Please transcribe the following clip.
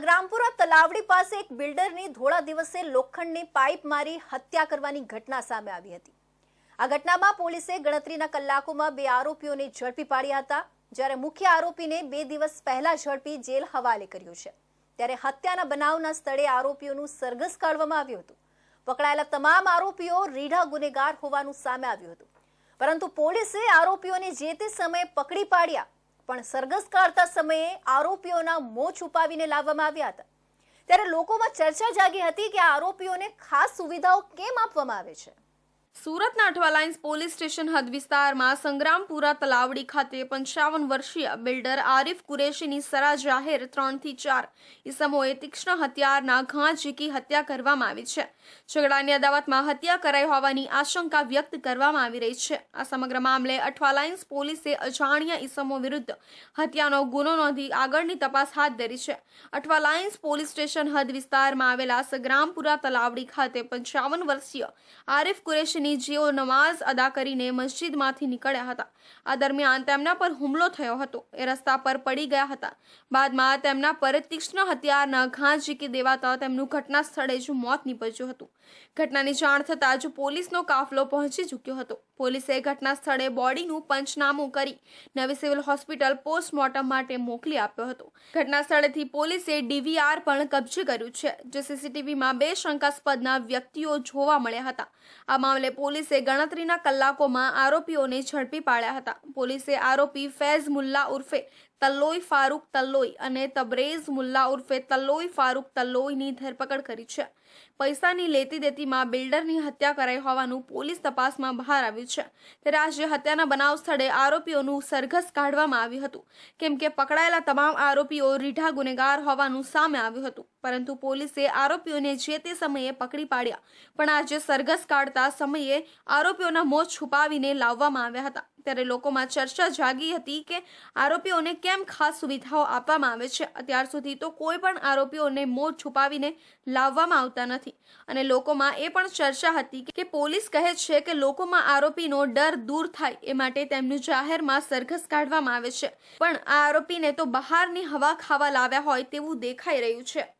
સગ્રામપુરા તલાવડી પાસે એક બિલ્ડરની ધોળા દિવસે લોખંડની પાઇપ મારી હત્યા કરવાની ઘટના સામે આવી હતી. આ ઘટનામાં પોલીસે ગણતરીના કલાકોમાં બે આરોપીઓને ઝડપી પાડ્યા હતા. જ્યારે મુખ્ય આરોપીને બે દિવસ પહેલા ઝડપી જેલ હવાલે કર્યો છે. ત્યારે હત્યાના બનાવના સ્થળે આરોપીઓનું સરઘસ કાઢવામાં આવ્યું હતું. પકડાયેલા તમામ આરોપીઓ રીઢા ગુનેગાર હોવાનું સામે આવ્યું હતું. પરંતુ પોલીસે આરોપીઓને જે તે સમયે પકડી પાડ્યા પણ સરઘસ કાઢતા સમયે આરોપીઓના મોં છુપાવીને લાવવામાં આવ્યા હતા. ત્યારે લોકોમાં ચર્ચા જાગી હતી કે આરોપીઓને ખાસ સુવિધાઓ કેમ આપવામાં આવે છે? સુરતના અઠવાલાઇન્સ પોલીસ સ્ટેશન હદ વિસ્તારમાં સંગ્રામપુરા તલાવડી ખાતે પંચાવન વર્ષીય બિલ્ડર આરિફ કુરેશીની સરા જાહેર ત્રણથી ચાર ઇસમોએ તીક્ષ્ણ હથિયારના ઘા ઝીકી હત્યા કરવામાં આવી છે. ઝઘડાની અદાવતમાં હત્યા કરાઈ હોવાની આશંકા વ્યક્ત કરવામાં આવી રહી છે. આ સમગ્ર મામલે અઠવાલાઇન્સ પોલીસે અજાણ્યા ઈસમો વિરુદ્ધ હત્યાનો ગુનો નોંધી આગળની તપાસ હાથ ધરી છે. અઠવાલાઇન્સ પોલીસ સ્ટેશન હદ વિસ્તારમાં આવેલા સંગ્રામપુરા તલાવડી ખાતે પંચાવન વર્ષીય આરિફ કુરેશીની જેઓ નમાઝ અદા કરીને મસ્જિદમાંથી નીકળ્યા હતા. આ દરમિયાન તેમના પર હુમલો થયો હતો. એ રસ્તા પર પડી ગયા હતા. બાદમાં તેમના પર તીક્ષ્ણ હથિયારના ઘા ઝીકી દેવાતા તેમનું ઘટના સ્થળે જ મોત નીપજ્યું હતું. ઘટનાની જાણ થતાં જ પોલીસનો કાફલો પહોંચી ચૂક્યો હતો. પોલીસે ઘટના સ્થળે બોડીનું પંચનામું કરી નવી સિવિલ હોસ્પિટલ પોસ્ટમોર્ટમ માટે મોકલી આપ્યો હતો. ઘટના સ્થળેથી પોલીસે ડીવીઆર પણ કબજે કર્યું છે, જે સીસીટીવીમાં બે શંકાસ્પદના વ્યક્તિઓ જોવા મળ્યા હતા. આ મામલે પોલીસે ગણતરીના કલાકોમાં આરોપીઓને ઝડપી પાડ્યા હતા. પોલીસે આરોપી ફૈઝ મુલ્લા ઉર્ફે તલ્લોઈ ફારૂક તલ્લોઈ અને તબરેઝ મુલ્લા ઉર્ફે તલ્લોઈ ફારૂક તલ્લોઈની ધરપકડ કરી છે. પૈસાની લેતી દેતીમાં બિલ્ડરની હત્યા કરાઈ હોવાનું પોલીસ તપાસમાં બહાર આવ્યું છે. ત્યારે આજે હત્યાના બનાવ સ્થળે આરોપીઓનું સરઘસ કાઢવામાં આવ્યું હતું. કેમ કે પકડાયેલા તમામ આરોપીઓ રીઢા ગુનેગાર હોવાનું સામે આવ્યું હતું. પરંતુ પોલીસે આરોપીઓને જે તે સમયે પકડી પાડ્યા, પણ આજે સરઘસ કાઢતા સમયે આરોપીઓના મોં છુપાવીને લાવવામાં આવ્યા હતા. ત્યારે લોકોમાં ચર્ચા જાગી હતી કે આરોપીઓને કેમ ખાસ સુવિધાઓ આપવામાં આવે છે. અત્યાર સુધી તો કોઈ પણ આરોપીઓને મોત છુપાવીને લાવવામાં આવતા નથી. અને લોકોમાં એ પણ ચર્ચા હતી કે પોલીસ કહે છે કે લોકોમાં આરોપીનો ડર દૂર થાય એ માટે તેમનું જાહેરમાં સરઘસ કાઢવામાં આવે છે. પણ આ આરોપીને તો બહારની હવા ખાવા લાવ્યા હોય તેવું દેખાઈ રહ્યું છે.